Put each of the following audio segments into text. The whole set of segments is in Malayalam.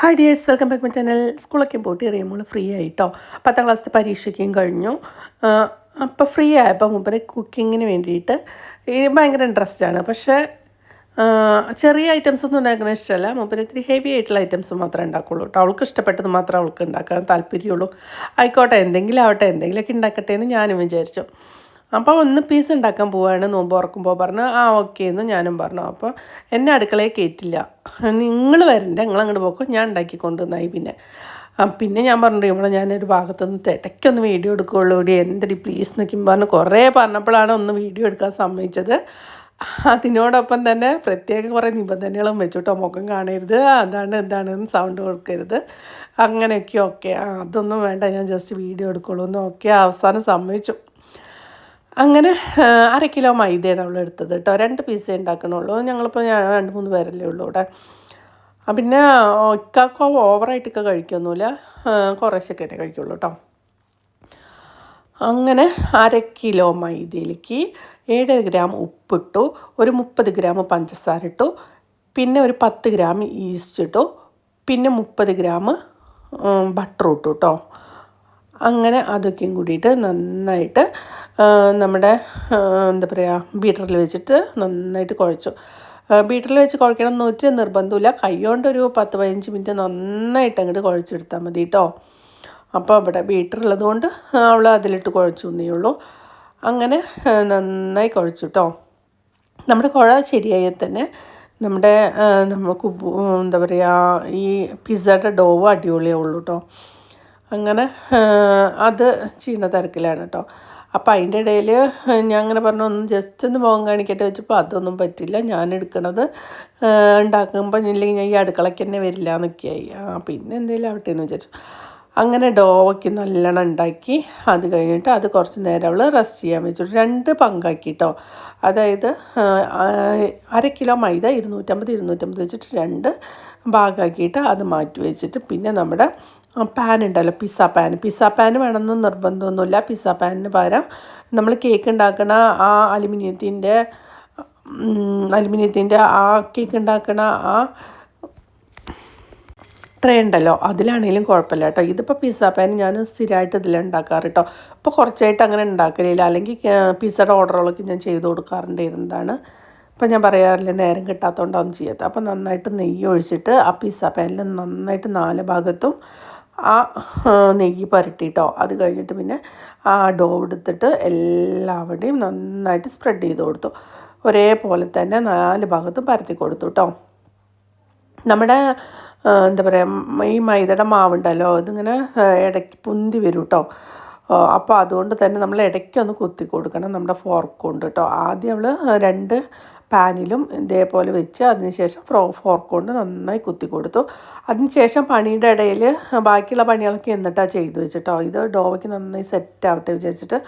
Hi dears welcome back my channel സ്കൂളൊക്കെ പോയിട്ട് എറിയുമ്പോൾ ഫ്രീ ആയിട്ടോ? പത്താം ക്ലാസ്സിലെ പരീക്ഷയ്ക്കും കഴിഞ്ഞു. അപ്പോൾ ഫ്രീ ആയപ്പോൾ മുമ്പേ കുക്കിങ്ങിന് വേണ്ടിയിട്ട് ഭയങ്കര ഇൻട്രസ്റ്റ് ആണ്. പക്ഷേ ചെറിയ ഐറ്റംസ് ഒന്നും ഉണ്ടാക്കുന്ന ഇഷ്ടമല്ല. മുമ്പ് ഇത്തിരി ഹെവി ആയിട്ടുള്ള ഐറ്റംസ് മാത്രമേ ഉണ്ടാക്കുള്ളൂ കേട്ടോ. അവൾക്ക് ഇഷ്ടപ്പെട്ടത് മാത്രമേ അവൾക്ക് ഉണ്ടാക്കാൻ താല്പര്യമുള്ളൂ. ആയിക്കോട്ടെ എന്തെങ്കിലും ആവട്ടെ എന്തെങ്കിലുമൊക്കെ ഉണ്ടാക്കട്ടെ എന്ന് ഞാനും വിചാരിച്ചു. അപ്പോൾ ഒന്ന് പീസ് ഉണ്ടാക്കാൻ പോവാണ്. നോമ്പ് ഓർക്കുമ്പോൾ പറഞ്ഞു ആ ഓക്കെ എന്ന് ഞാനും പറഞ്ഞു. അപ്പോൾ എന്നെ അടുക്കളയിൽ കയറ്റില്ല നിങ്ങൾ വരണ്ട നിങ്ങൾ അങ്ങോട്ട് പോക്കോ. ഞാൻ ഉണ്ടാക്കി കൊണ്ടുവന്നായി പിന്നെ. പിന്നെ ഞാൻ പറഞ്ഞു ഇവിടെ ഞാനൊരു ഭാഗത്തുനിന്ന് തിടയ്ക്കൊന്ന് വീഡിയോ എടുക്കുകയുള്ളൂ ഇവിടെ എന്തടി പ്ലീസ് എന്നൊക്കെ പറഞ്ഞു കുറേ പറഞ്ഞപ്പോഴാണ് ഒന്ന് വീഡിയോ എടുക്കാൻ സമ്മതിച്ചത്. അതിനോടൊപ്പം തന്നെ പ്രത്യേക കുറേ നിബന്ധനകളും വെച്ചിട്ടോ മുഖം കാണരുത് അതാണ് എന്താണ് സൗണ്ട് കൊടുക്കരുത്. അങ്ങനെയൊക്കെ ഓക്കെ അതൊന്നും വേണ്ട ഞാൻ ജസ്റ്റ് വീഡിയോ എടുക്കുള്ളൂ. എന്ന് ഓക്കെ അവസാനം സമ്മതിച്ചു. അങ്ങനെ അര കിലോ മൈദയാണ് അവൾ എടുത്തത് കേട്ടോ. രണ്ട് പീസേ ഉണ്ടാക്കണുള്ളൂ. ഞങ്ങളിപ്പോൾ ഞാൻ രണ്ട് മൂന്ന് പേരല്ലേ ഉള്ളൂ ഇവിടെ. പിന്നെ ഇക്കാക്കോ ഓവറായിട്ടൊക്കെ കഴിക്കൊന്നുമില്ല. കുറേശ്ശൊക്കെ കഴിക്കുള്ളൂ കേട്ടോ. അങ്ങനെ അര കിലോ മൈദയിലേക്ക് ഏഴ് ഗ്രാം ഉപ്പിട്ടു ഒരു മുപ്പത് ഗ്രാം പഞ്ചസാര ഇട്ടു പിന്നെ ഒരു പത്ത് ഗ്രാം ഈസ്റ്റ് ഇട്ടു പിന്നെ മുപ്പത് ഗ്രാം ബട്ടർ ഇട്ടു കേട്ടോ. അങ്ങനെ അതൊക്കെയും കൂടിയിട്ട് നന്നായിട്ട് നമ്മുടെ എന്താ പറയുക ബീറ്ററിൽ വെച്ചിട്ട് നന്നായിട്ട് കുഴച്ചു. ബീറ്ററിൽ വെച്ച് കുഴക്കണം എന്ന് ഒരു നിർബന്ധമില്ല. കൈകൊണ്ട് ഒരു പത്ത് പതിനഞ്ച് മിനിറ്റ് നന്നായിട്ട് അങ്ങോട്ട് കുഴച്ചെടുത്താൽ മതി കേട്ടോ അപ്പോൾ അവിടെ ബീറ്ററുള്ളത് കൊണ്ട് അവൾ അതിലിട്ട് കുഴച്ചു എന്നേ ഉള്ളൂ. അങ്ങനെ നന്നായി കുഴച്ചു കേട്ടോ നമ്മുടെ കുഴ ശരിയായാൽ തന്നെ നമ്മുടെ നമുക്ക് എന്താ പറയുക ഈ പിസ്സയുടെ ഡോവ് അടിപൊളിയാവുള്ളൂ കേട്ടോ അങ്ങനെ അത് ചെയ്യുന്ന തിരക്കിലാണ് കേട്ടോ അപ്പോൾ അതിന്റെ ഇടയിൽ ഞാൻ അങ്ങനെ പറഞ്ഞു ഒന്ന് ജസ്റ്റ് ഒന്ന് മുഖം കാണിക്കട്ടെ വെച്ചപ്പോൾ അതൊന്നും പറ്റില്ല. ഞാൻ എടുക്കണത് ഉണ്ടാക്കുമ്പോൾ ഇല്ലെങ്കിൽ ഞാൻ ഈ അടുക്കളയ്ക്ക് തന്നെ വരില്ല എന്നൊക്കെയായി. ആ പിന്നെ എന്തെങ്കിലും ആവട്ടെ എന്ന് വിചാരിച്ചു. അങ്ങനെ ഡോവയ്ക്ക് നല്ലോണം ഉണ്ടാക്കി. അത് കഴിഞ്ഞിട്ട് അത് കുറച്ച് നേരം അവൾ റെസ്റ്റ് ചെയ്യാൻ വെച്ചു രണ്ട് പങ്കാക്കി കേട്ടോ അതായത് അര കിലോ മൈദ ഇരുന്നൂറ്റമ്പത് ഇരുന്നൂറ്റമ്പത് വെച്ചിട്ട് രണ്ട് ഭാഗമാക്കിയിട്ട് അത് മാറ്റി വെച്ചിട്ട് പിന്നെ നമ്മുടെ പാൻ ഉണ്ടല്ലോ പിസ്സ പാൻ പിസ്സ പാൻ വേണമെന്ന് നിർബന്ധമൊന്നുമില്ല. പിസ്സ പാനിന് പകരം നമ്മൾ കേക്ക് ഉണ്ടാക്കണ ആ അലുമിനിയത്തിന്റെ അലുമിനിയത്തിന്റെ ആ കേക്ക് ഉണ്ടാക്കണ ആ ട്രേ ഉണ്ടല്ലോ അതിലാണെങ്കിലും കുഴപ്പമില്ല കേട്ടോ. ഇതിപ്പോൾ പിസ്സ പാൻ ഞാൻ സ്ഥിരമായിട്ട് ഇതിൽ ഉണ്ടാക്കാറ് കേട്ടോ. ഇപ്പോൾ കുറച്ചായിട്ട് അങ്ങനെ ഉണ്ടാക്കലില്ല. അല്ലെങ്കിൽ പിസ്സയുടെ ഓർഡറുകളൊക്കെ ഞാൻ ചെയ്ത് കൊടുക്കാറുണ്ടായിരുന്നതാണ് ഇപ്പം ഞാൻ പറയാറില്ല നേരം കിട്ടാത്തതുകൊണ്ടാണ് ചെയ്യാത്തത് അപ്പോൾ നന്നായിട്ട് നെയ്യ് ഒഴിച്ചിട്ട് ആ പിസ്സ പാനിൽ നന്നായിട്ട് നാല് ഭാഗത്തും ആ നെയ്യ് പുരട്ടിട്ടോ. അത് കഴിഞ്ഞിട്ട് പിന്നെ ആ ഡോ എടുത്തിട്ട് എല്ലാവരുടെയും നന്നായിട്ട് സ്പ്രെഡ് ചെയ്ത് കൊടുത്തു. ഒരേപോലെ തന്നെ നാല് ഭാഗത്തും പരത്തി കൊടുത്തു കേട്ടോ നമ്മുടെ എന്താ പറയുക ഈ മൈദയുടെ മാവുണ്ടല്ലോ ഇതിങ്ങനെ ആ, ഇടയ്ക്ക് പൊന്തി വരും കേട്ടോ അപ്പോൾ അതുകൊണ്ട് തന്നെ നമ്മൾ ഇടയ്ക്കൊന്ന് കുത്തി കൊടുക്കണം. നമ്മുടെ ഫോർക്ക് കൊണ്ട് കേട്ടോ ആദ്യം അവൾ രണ്ട് പാനിലും ഇതേപോലെ വെച്ച് അതിനുശേഷം ഫ്രോ ഫോർക്ക് കൊണ്ട് നന്നായി കുത്തി കൊടുത്തു. അതിനുശേഷം പണിയുടെ ഇടയിൽ ബാക്കിയുള്ള പണികളൊക്കെ എന്നിട്ടാണ് ചെയ്തു വെച്ചിട്ടോ. ഇത് ഡോവയ്ക്ക് നന്നായി സെറ്റ് ആവട്ടെ വിചാരിച്ചിട്ട്.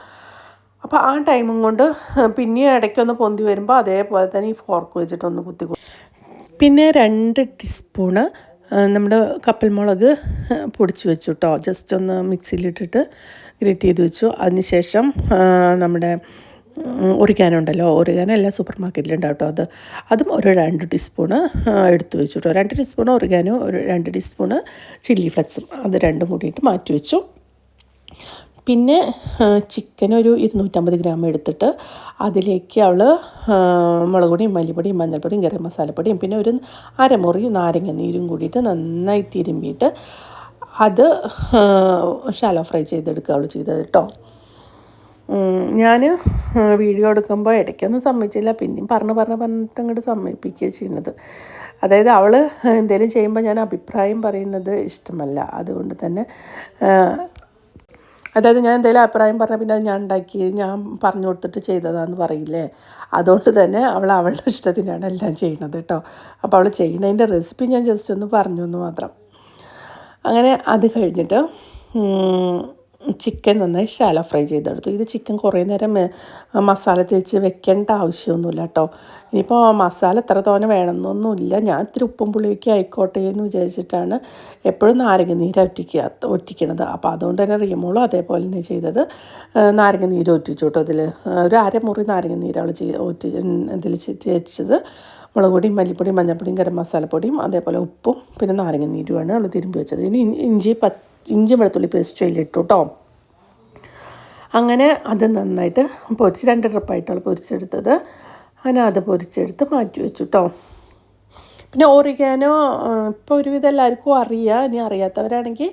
അപ്പോൾ ആ ടൈമും കൊണ്ട് പിന്നെ ഇടയ്ക്കൊന്ന് പൊന്തി വരുമ്പോൾ അതേപോലെ തന്നെ ഈ ഫോർക്ക് വെച്ചിട്ടൊന്ന് കുത്തി പിന്നെ രണ്ട് ടീസ്പൂണ് നമ്മുടെ കപ്പൽ മുളക് പൊടിച്ച് വെച്ചു കേട്ടോ ജസ്റ്റ് ഒന്ന് മിക്സിയിലിട്ടിട്ട് ഗ്രേറ്റ് ചെയ്ത് വെച്ചു. അതിനുശേഷം നമ്മുടെ ഒറിഗാനുണ്ടല്ലോ. ഒറിഗാനോ എല്ലാം സൂപ്പർ മാർക്കറ്റിലുണ്ടാവും കേട്ടോ അത്. അതും ഒരു രണ്ട് ടീസ്പൂണ് എടുത്ത് വെച്ചു കേട്ടോ രണ്ട് ടീസ്പൂൺ ഒറിഗാനോ ഒരു രണ്ട് ടീസ്പൂണ് ചില്ലി ഫ്ലെക്സും. അത് രണ്ടും കൂടിയിട്ട് മാറ്റി വെച്ചു. പിന്നെ ചിക്കൻ ഒരു ഇരുന്നൂറ്റമ്പത് ഗ്രാം എടുത്തിട്ട് അതിലേക്ക് അവൾ മുളകുപൊടിയും മല്ലിപ്പൊടിയും മഞ്ഞൾപ്പൊടിയും ഗരം മസാലപ്പൊടിയും പിന്നെ ഒരു അരമുറി നാരങ്ങ നീരും കൂടിയിട്ട് നന്നായി തിരുമ്പിയിട്ട് അത് ഷാലോ ഫ്രൈ ചെയ്തെടുക്കുക അവൾ ചെയ്തത് കേട്ടോ. ഞാൻ വീഡിയോ എടുക്കുമ്പോൾ ഇടയ്ക്കൊന്നും സമ്മതിച്ചില്ല. പിന്നെയും പറഞ്ഞ് പറഞ്ഞ് പറഞ്ഞിട്ട് അങ്ങോട്ട് സമ്മതിപ്പിക്കുകയാണ് ചെയ്യുന്നത്. അതായത് അവൾ എന്തെങ്കിലും ചെയ്യുമ്പോൾ ഞാൻ അഭിപ്രായം പറയുന്നത് ഇഷ്ടമല്ല. അതുകൊണ്ട് തന്നെ അതായത് ഞാൻ എന്തെങ്കിലും അഭിപ്രായം പറഞ്ഞാൽ പിന്നെ അത് ഞാൻ ഉണ്ടാക്കി ഞാൻ പറഞ്ഞു കൊടുത്തിട്ട് ചെയ്തതാന്ന് പറയില്ലേ? അതുകൊണ്ട് തന്നെ അവൾ അവളുടെ ഇഷ്ടത്തിനാണ് എല്ലാം ചെയ്യുന്നത് കേട്ടോ. അപ്പോൾ അവൾ ചെയ്യുന്നതിന്റെ റെസിപ്പി ഞാൻ ജസ്റ്റ് ഒന്ന് പറഞ്ഞു എന്ന് മാത്രം. അങ്ങനെ അത് കഴിഞ്ഞിട്ട് ചിക്കൻ നന്നായി ഷാലോ ഫ്രൈ ചെയ്തെടുത്തു. ഇത് ചിക്കൻ കുറേ നേരം മസാല തേച്ച് വെക്കേണ്ട ആവശ്യമൊന്നുമില്ല കേട്ടോ ഇനിയിപ്പോൾ മസാല എത്ര തോനെ വേണമെന്നൊന്നുമില്ല. ഞാൻ ഇത്തിരി ഉപ്പും പുളിയൊക്കെ ആയിക്കോട്ടെ എന്ന് വിചാരിച്ചിട്ടാണ് എപ്പോഴും നാരങ്ങ നീര് ഒറ്റിക്കുക ഒറ്റിക്കണത്. അപ്പോൾ അതുകൊണ്ട് തന്നെ റിയമോളും അതേപോലെ തന്നെ ചെയ്തത്. നാരങ്ങ നീര് ഒറ്റിച്ചു കേട്ടോ അതിൽ ഒരു അരമുറി നാരങ്ങ നീര് അവൾ ചെയ്ത് ഒറ്റി ഇതിൽ തേച്ചത്. മുളക് പൊടിയും മല്ലിപ്പൊടിയും മഞ്ഞൾപ്പൊടിയും ഗരം മസാലപ്പൊടിയും അതേപോലെ ഉപ്പും പിന്നെ നാരങ്ങ നീരുമാണ് അവൾ തിരുമ്പി വെച്ചത്. ഇനി ഇഞ്ചി പ ഇഞ്ചി വെളുത്തുള്ളി പേസ്റ്റ് അതിലിട്ടു കേട്ടോ അങ്ങനെ അത് നന്നായിട്ട് പൊരിച്ച് രണ്ട് ട്രിപ്പായിട്ടാണ് പൊരിച്ചെടുത്തത്. അങ്ങനെ അത് പൊരിച്ചെടുത്ത് മാറ്റി വെച്ചു കേട്ടോ പിന്നെ ഓറിഗാനോ ഇപ്പോൾ ഒരുവിധം എല്ലാവർക്കും അറിയാം. ഇനി അറിയാത്തവരാണെങ്കിൽ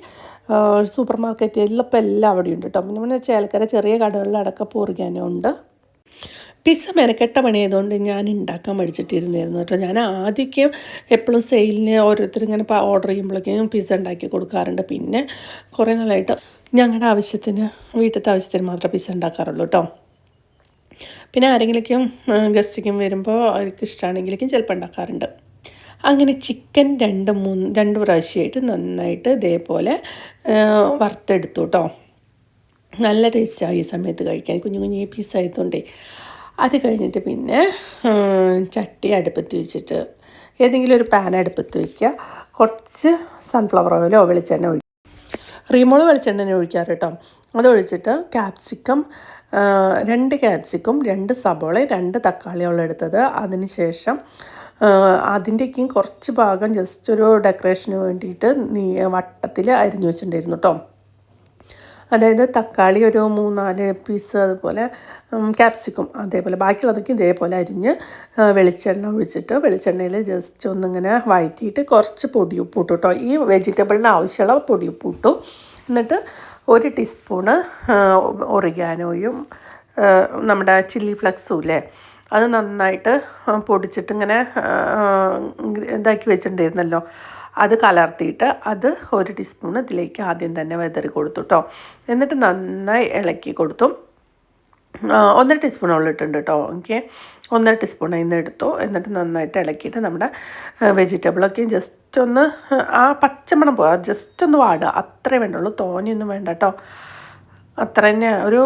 സൂപ്പർ മാർക്കറ്റിൽ ഇപ്പോൾ എല്ലാം അവിടെ ഉണ്ട് കേട്ടോ പിന്നെ പിന്നെ ചേലക്കര ചെറിയ കടകളിലടക്കം ഇപ്പോൾ ഓറിഗാനോ ഉണ്ട്. പിസ്സ മെനക്കെട്ട പണിയായതുകൊണ്ട് ഞാൻ ഉണ്ടാക്കാൻ പഠിച്ചിട്ടിരുന്നായിരുന്നു കേട്ടോ. ഞാൻ ആദ്യമൊക്കെ എപ്പോഴും സെയിലിന് ഓരോരുത്തർ ഇങ്ങനെ ഓർഡർ ചെയ്യുമ്പോഴേക്കും പിസ്സ ഉണ്ടാക്കി കൊടുക്കാറുണ്ട്. പിന്നെ കുറേ നാളായിട്ട് ഞങ്ങളുടെ ആവശ്യത്തിന് വീട്ടിലത്തെ ആവശ്യത്തിന് മാത്രമേ പിസ്സ ഉണ്ടാക്കാറുള്ളൂ കേട്ടോ. പിന്നെ ആരെങ്കിലേക്കും ഗസ്റ്റിക്കും വരുമ്പോൾ അവർക്ക് ഇഷ്ടമാണെങ്കിലേക്കും ചിലപ്പോൾ ഉണ്ടാക്കാറുണ്ട്. അങ്ങനെ ചിക്കൻ രണ്ട് മൂന്ന് രണ്ട് പ്രാവശ്യമായിട്ട് നന്നായിട്ട് ഇതേപോലെ വറുത്തെടുത്തു കേട്ടോ. നല്ല ടേസ്റ്റാണ് ഈ സമയത്ത് കഴിക്കാൻ. കുഞ്ഞു കുഞ്ഞു പീസ് ആയതുകൊണ്ടേ. അത് കഴിഞ്ഞിട്ട് പിന്നെ ചട്ടി അടുപ്പത്ത് വെച്ചിട്ട് ഏതെങ്കിലും ഒരു പാൻ അടുപ്പത്ത് വയ്ക്കുക കുറച്ച് സൺഫ്ലവർ ഓയിലോ വെളിച്ചെണ്ണ ഒഴിക്കുക റീമോൾ വെളിച്ചെണ്ണ ഒഴിക്കാറ് കേട്ടോ. അത് ഒഴിച്ചിട്ട് ക്യാപ്സിക്കം രണ്ട് ക്യാപ്സിക്കും രണ്ട് സബോള രണ്ട് തക്കാളിയുള്ള എടുത്തത്. അതിന് ശേഷം അതിന്റെക്കും കുറച്ച് ഭാഗം ജസ്റ്റ് ഒരു ഡെക്കറേഷന് വേണ്ടിയിട്ട് നീ വട്ടത്തിൽ അരിഞ്ഞു വെച്ചിട്ടുണ്ടായിരുന്നു കേട്ടോ. അതായത് തക്കാളി ഒരു മൂന്നാൽ പീസ് അതുപോലെ ക്യാപ്സിക്കും അതേപോലെ ബാക്കിയുള്ളതൊക്കെ ഇതേപോലെ അരിഞ്ഞ് വെളിച്ചെണ്ണ ഒഴിച്ചിട്ട് വെളിച്ചെണ്ണയിൽ ജസ്റ്റ് ഒന്നിങ്ങനെ വഴറ്റിയിട്ട് കുറച്ച് പൊടി ഇട്ടു കേട്ടോ ഈ വെജിറ്റബിളിന് ആവശ്യമുള്ള പൊടി ഉപ്പൂട്ടു എന്നിട്ട് ഒരു ടീസ്പൂണ് ഒറിഗാനോയും നമ്മുടെ ചില്ലി ഫ്ലക്സും ഇല്ലേ അത് നന്നായിട്ട് പൊടിച്ചിട്ട് ഇങ്ങനെ ഇതാക്കി വെച്ചിട്ടുണ്ടായിരുന്നല്ലോ. അത് കലർത്തിയിട്ട് അത് ഒരു ടീസ്പൂൺ ഇതിലേക്ക് ആദ്യം തന്നെ വെതറി കൊടുത്തു കേട്ടോ എന്നിട്ട് നന്നായി ഇളക്കി കൊടുത്തു. ഒന്നര ടീസ്പൂൺ ഇട്ടുണ്ട് കേട്ടോ ഓക്കെ. ഒന്നര ടീസ്പൂൺ ഇന്ന് എടുത്തു. എന്നിട്ട് നന്നായിട്ട് ഇളക്കിയിട്ട് നമ്മുടെ വെജിറ്റബിളൊക്കെ ജസ്റ്റ് ഒന്ന് ആ പച്ചമണം പോവാ ജസ്റ്റ് ഒന്ന് വാടുക. അത്രേ വേണ്ടുള്ളൂ. തോനെയൊന്നും വേണ്ട കേട്ടോ അത്ര തന്നെ ഒരു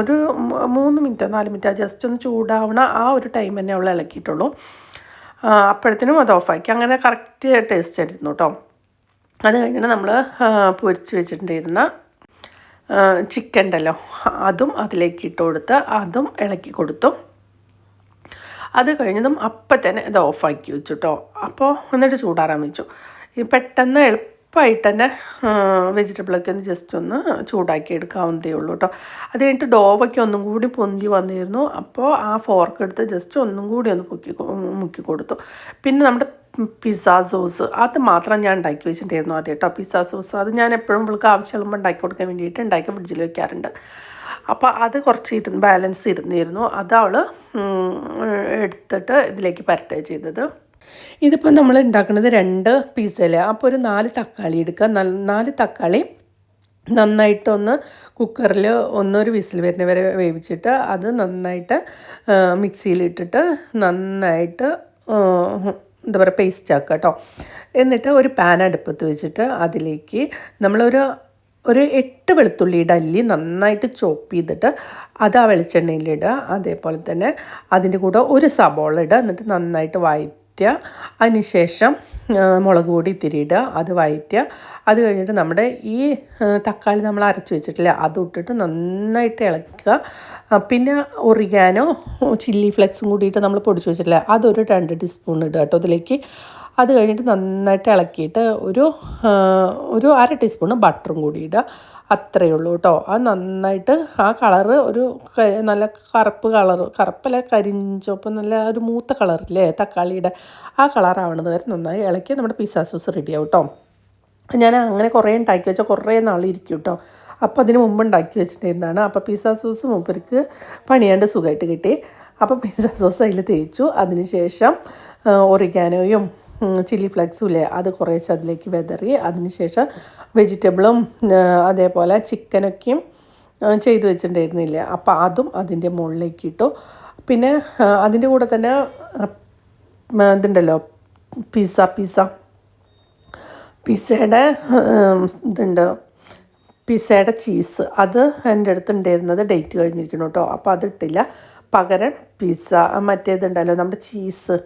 ഒരു മൂന്ന് മിനിറ്റോ നാല് മിനിറ്റോ ജസ്റ്റ് ഒന്ന് ചൂടാവണ ആ ഒരു ടൈം തന്നെ അവൾ ഇളക്കിയിട്ടുള്ളൂ. അപ്പോഴത്തേനും അത് ഓഫാക്കി അങ്ങനെ കറക്റ്റ് ടേസ്റ്റ് ആയിരുന്നു കേട്ടോ അത് കഴിഞ്ഞിട്ട് നമ്മൾ പൊരിച്ച് വെച്ചിട്ടുണ്ടായിരുന്ന ചിക്കൻ ഉണ്ടല്ലോ അതും അതിലേക്ക് ഇട്ട് കൊടുത്ത് അതും ഇളക്കി കൊടുത്തു. അത് കഴിഞ്ഞതും അപ്പം തന്നെ ഇത് ഓഫാക്കി വെച്ചു കേട്ടോ അപ്പോൾ എന്നിട്ട് ചൂടാറാൻ വെച്ചു. പെട്ടെന്ന് എളുപ്പമായിട്ട് തന്നെ വെജിറ്റബിളൊക്കെ ഒന്ന് ജസ്റ്റ് ഒന്ന് ചൂടാക്കി എടുക്കാവുന്നതേ ഉള്ളൂ കേട്ടോ അത് കഴിഞ്ഞിട്ട് ഡോവയ്ക്ക് ഒന്നും കൂടി പൊന്തി വന്നിരുന്നു. അപ്പോൾ ആ ഫോർക്ക് എടുത്ത് ജസ്റ്റ് ഒന്നും കൂടി ഒന്ന് പൊക്കി മുക്കി കൊടുത്തു. പിന്നെ നമ്മുടെ പിസ്സ സോസ് അത് മാത്രം ഞാൻ ഉണ്ടാക്കി വെച്ചിട്ടുണ്ടായിരുന്നു ആദ്യം കേട്ടോ പിസ്സ സോസ് അത് ഞാൻ എപ്പോഴും ഇവൾക്ക് ആവശ്യമുള്ളപ്പോൾ ഉണ്ടാക്കി കൊടുക്കാൻ വേണ്ടിയിട്ട് ഉണ്ടാക്കി ഫ്രിഡ്ജിൽ വെക്കാറുണ്ട്. അപ്പോൾ അത് കുറച്ച് ഇരുന്ന് ബാലൻസ് ഇരുന്നിരുന്നു. അത് അവൾ എടുത്തിട്ട് ഇതിലേക്ക് പരട്ടുക ചെയ്തത്. ഇതിപ്പോൾ നമ്മൾ ഉണ്ടാക്കുന്നത് രണ്ട് പീസല്ലേ അപ്പോൾ ഒരു നാല് തക്കാളി എടുക്കുക. നാല് തക്കാളി നന്നായിട്ടൊന്ന് കുക്കറിൽ ഒന്നൊരു വിസിൽ വരുന്ന വരെ വേവിച്ചിട്ട് അത് നന്നായിട്ട് മിക്സിയിലിട്ടിട്ട് നന്നായിട്ട് എന്താ പറയുക പേസ്റ്റ് ആക്കുക കേട്ടോ എന്നിട്ട് ഒരു പാൻ അടുപ്പത്ത് വെച്ചിട്ട് അതിലേക്ക് നമ്മളൊരു ഒരു എട്ട് വെളുത്തുള്ളിയുടെ അല്ലി നന്നായിട്ട് ചോപ്പ് ചെയ്തിട്ട് അത് ആ വെളിച്ചെണ്ണയിലിടുക. അതേപോലെ തന്നെ അതിന്റെ കൂടെ ഒരു സബോള ഇടുക. എന്നിട്ട് നന്നായിട്ട് വഴറ്റുക അതിനുശേഷം മുളക് പൊടി ഇത്തിരി ഇടുക അത് വഴറ്റുക അത് കഴിഞ്ഞിട്ട് നമ്മുടെ ഈ തക്കാളി നമ്മൾ അരച്ച് വെച്ചിട്ടില്ല അത് ഇട്ടിട്ട് നന്നായിട്ട് ഇളക്കുക. പിന്നെ ഒറിഗാനോ ചില്ലി ഫ്ലെക്സും കൂടിയിട്ട് നമ്മൾ പൊടിച്ച് വെച്ചിട്ടില്ല അതൊരു രണ്ട് ടീസ്പൂൺ ഇടുക കേട്ടോ. അതിലേക്ക് അത് കഴിഞ്ഞിട്ട് നന്നായിട്ട് ഇളക്കിയിട്ട് ഒരു ഒരു അര ടീസ്പൂൺ ബട്ടറും കൂടി ഇടുക. അത്രയേ ഉള്ളൂ കേട്ടോ. അത് നന്നായിട്ട് ആ കളറ് ഒരു നല്ല കറുപ്പ് കളർ കറുപ്പല്ല കരിഞ്ചോപ്പ് നല്ല ഒരു മൂത്ത കളറില്ലേ തക്കാളിയുടെ ആ കളറാവണത് വരെ നന്നായി ഇളക്കി നമ്മുടെ പിസ്സ സോസ് റെഡിയാവും കേട്ടോ. ഞാൻ അങ്ങനെ കുറേ ഉണ്ടാക്കി വെച്ചാൽ കുറേ നാളിരിക്കും കേട്ടോ. അപ്പോൾ അതിന് മുമ്പ് ഉണ്ടാക്കി വെച്ചിട്ടുണ്ടായിരുന്നതാണ്. അപ്പോൾ പിസ്സ സോസ് മൂപ്പർക്ക് പണിയാണ്ട് സുഖമായിട്ട് കിട്ടി. അപ്പോൾ പിസ്സ സോസ് അതിൽ തേച്ചു. അതിന് ശേഷം ഒറിഗാനോയും ചില്ലി ഫ്ലെക്സും ഇല്ലേ? അത് കുറേശ്ശെ അതിലേക്ക് വെതറി അതിനുശേഷം വെജിറ്റബിളും അതേപോലെ ചിക്കനൊക്കെയും ചെയ്തു വെച്ചിട്ടുണ്ടായിരുന്നില്ലേ? അപ്പോൾ അതും അതിന്റെ മുകളിലേക്ക് ഇട്ടു. പിന്നെ അതിന്റെ കൂടെ തന്നെ ഇതുണ്ടല്ലോ പിസ്സ പിസ്സ. പിസ്സയുടെ ഇതുണ്ട്. പിസ്സയുടെ ചീസ്. അത് എന്റെ അടുത്ത് ഉണ്ടായിരുന്നത് ഡേറ്റ് കഴിഞ്ഞിരിക്കണം കേട്ടോ. അപ്പോൾ അതിട്ടില്ല. പകരം പിസ്സ മറ്റേതുണ്ടല്ലോ നമ്മുടെ ചീസ്.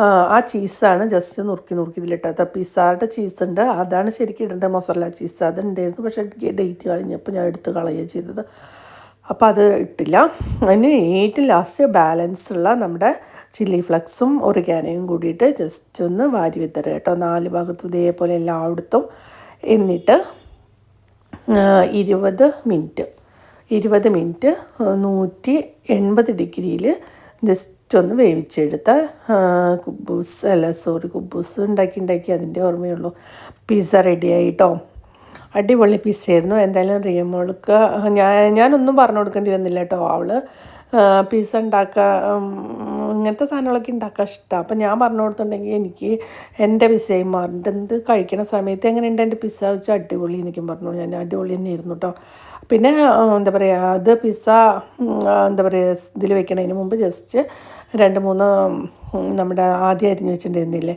ആ ചീസാണ് ജസ്റ്റ് നുറുക്കി നുറുക്കി ഇതിലിട്ടത്. പിസ്സായുടെ ചീസുണ്ട്. അതാണ് ശരിക്കും ഇടേണ്ടത് മൊസറല ചീസ്. അതുണ്ടായിരുന്നു. പക്ഷേ ഡേറ്റ് കഴിഞ്ഞപ്പോൾ ഞാൻ എടുത്ത് കളയുക ചെയ്തത്. അപ്പോൾ അത് ഇട്ടില്ല. അതിന് ഏറ്റവും ലാസ്റ്റ് ബാലൻസ് ഉള്ള നമ്മുടെ ചില്ലി ഫ്ലക്സും ഒറിഗാനയും കൂടിയിട്ട് ജസ്റ്റ് ഒന്ന് വാരി വിത്തരുക കേട്ടോ. നാല് ഭാഗത്തും ഇതേപോലെ എല്ലായിടത്തും എന്നിട്ട് ഇരുപത് മിനിറ്റ് ഇരുപത് മിനിറ്റ് നൂറ്റി എൺപത് ഡിഗ്രിയിൽ ജസ്റ്റ് ഒന്ന് വേവിച്ചെടുത്ത കുബൂസ് അല്ല സോറി കുബൂസ് ഉണ്ടാക്കി ഉണ്ടാക്കി അതിന്റെ ഓർമ്മയുള്ളൂ. പിസ്സ റെഡി ആയിട്ടോ? അടിപൊളി പിസ്സയായിരുന്നു എന്തായാലും റിയമോൾക്ക് ഞാൻ ഞാനൊന്നും പറഞ്ഞു കൊടുക്കേണ്ടി വന്നില്ല കേട്ടോ അവൾ പിസ്സ ഉണ്ടാക്കുക ഇങ്ങനത്തെ സാധനങ്ങളൊക്കെ ഉണ്ടാക്കാൻ ഇഷ്ടമാണ് അപ്പം ഞാൻ പറഞ്ഞു കൊടുത്തിട്ടുണ്ടെങ്കിൽ എനിക്ക് എന്റെ പിസ്സയും മാറിന്റെ കഴിക്കണ സമയത്ത് എങ്ങനെയുണ്ട് എന്റെ പിസ്സ വെച്ചാൽ അടിപൊളി എനിക്കും പറഞ്ഞു. ഞാൻ അടിപൊളി തന്നെ ഇരുന്നു കേട്ടോ പിന്നെ എന്താ പറയുക അത് പിസ്സ എന്താ പറയുക ഇതിൽ വെക്കണതിന് മുമ്പ് ജസ്റ്റ് രണ്ട് മൂന്ന് നമ്മുടെ ആദ്യം അരിഞ്ഞു വെച്ചിട്ടുണ്ടായിരുന്നില്ലേ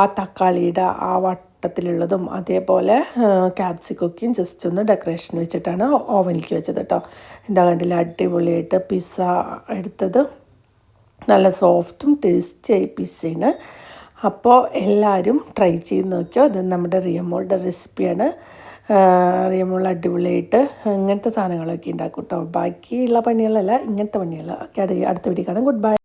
ആ തക്കാളിയുടെ ആ വട്ടത്തിലുള്ളതും അതേപോലെ ക്യാപ്സിക്കൊക്കെയും ജസ്റ്റ് ഒന്ന് ഡെക്കറേഷൻ വെച്ചിട്ടാണ് ഓവനിലേക്ക് വെച്ചത് കേട്ടോ എന്താ കണ്ടില്ല അടിപൊളിയായിട്ട് പിസ്സ എടുത്തത്. നല്ല സോഫ്റ്റും ടേസ്റ്റിയായി പിസ്സയാണ് അപ്പോൾ എല്ലാവരും ട്രൈ ചെയ്ത് നോക്കിയോ? അത് നമ്മുടെ റിയമോളുടെ റെസിപ്പിയാണ് റിയമോൾ അടിപൊളിയായിട്ട് ഇങ്ങനത്തെ സാധനങ്ങളൊക്കെ ഉണ്ടാക്കും കേട്ടോ ബാക്കിയുള്ള പണികളല്ല ഇങ്ങനത്തെ പണികൾ ഒക്കെ അടുത്ത വീഡിയോ കാണാം. Good bye